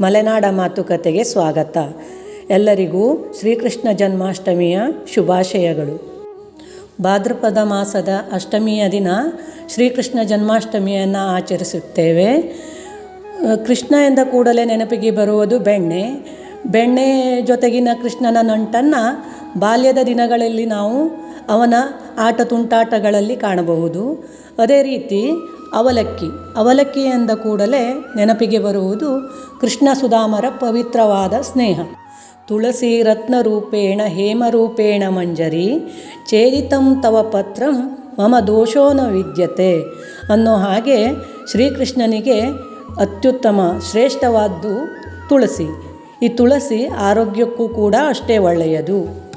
ಮಲೆನಾಡ ಮಾತುಕತೆಗೆ ಸ್ವಾಗತ. ಎಲ್ಲರಿಗೂ ಶ್ರೀಕೃಷ್ಣ ಜನ್ಮಾಷ್ಟಮಿಯ ಶುಭಾಶಯಗಳು. ಭಾದ್ರಪದ ಮಾಸದ ಅಷ್ಟಮಿಯ ದಿನ ಶ್ರೀಕೃಷ್ಣ ಜನ್ಮಾಷ್ಟಮಿಯನ್ನು ಆಚರಿಸುತ್ತೇವೆ. ಕೃಷ್ಣ ಎಂದ ಕೂಡಲೇ ನೆನಪಿಗೆ ಬರುವುದು ಬೆಣ್ಣೆ. ಬೆಣ್ಣೆ ಜೊತೆಗಿನ ಕೃಷ್ಣನ ನಂಟನ್ನು ಬಾಲ್ಯದ ದಿನಗಳಲ್ಲಿ ನಾವು ಅವನ ಆಟ ತುಂಟಾಟಗಳಲ್ಲಿ ಕಾಣಬಹುದು. ಅದೇ ರೀತಿ ಅವಲಕ್ಕಿ. ಅವಲಕ್ಕಿ ಎಂದ ಕೂಡಲೇ ನೆನಪಿಗೆ ಬರುವುದು ಕೃಷ್ಣ ಸುಧಾಮರ ಪವಿತ್ರವಾದ ಸ್ನೇಹ. ತುಳಸಿ ರತ್ನರೂಪೇಣ ಹೇಮರೂಪೇಣ ಮಂಜರಿ ಚೇರಿತಂ ತವ ಪತ್ರಂ, ಮಮ ದೋಷೋ ನ ವಿದ್ಯತೆ ಅನ್ನೋ ಹಾಗೆ ಶ್ರೀಕೃಷ್ಣನಿಗೆ ಅತ್ಯುತ್ತಮ ಶ್ರೇಷ್ಠವಾದ್ದು ತುಳಸಿ. ಈ ತುಳಸಿ ಆರೋಗ್ಯಕ್ಕೂ ಕೂಡ ಅಷ್ಟೇ ಒಳ್ಳೆಯದು.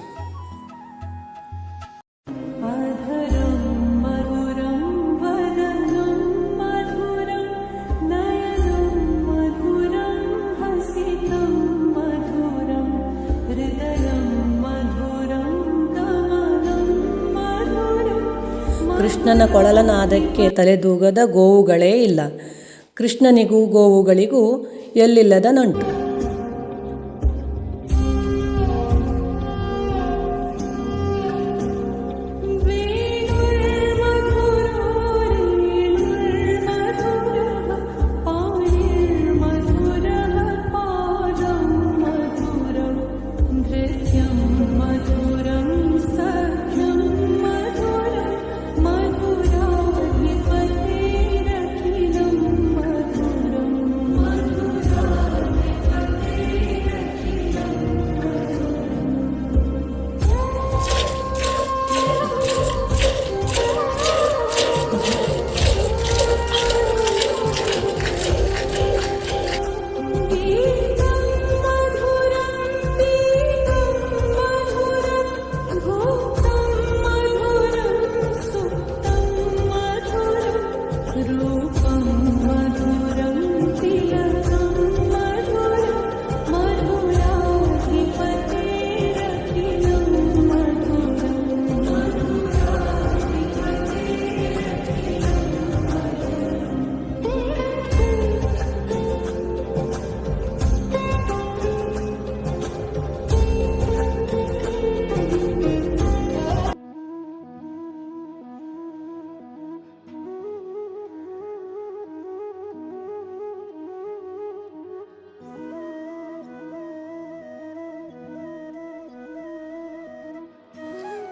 ಕೃಷ್ಣನ ಕೊಳಲನಾದಕ್ಕೆ ತಲೆದೂಗದ ಗೋವುಗಳೇ ಇಲ್ಲ. ಕೃಷ್ಣನಿಗೂ ಗೋವುಗಳಿಗೂ ಎಲ್ಲಿಲ್ಲದ ನಂಟು.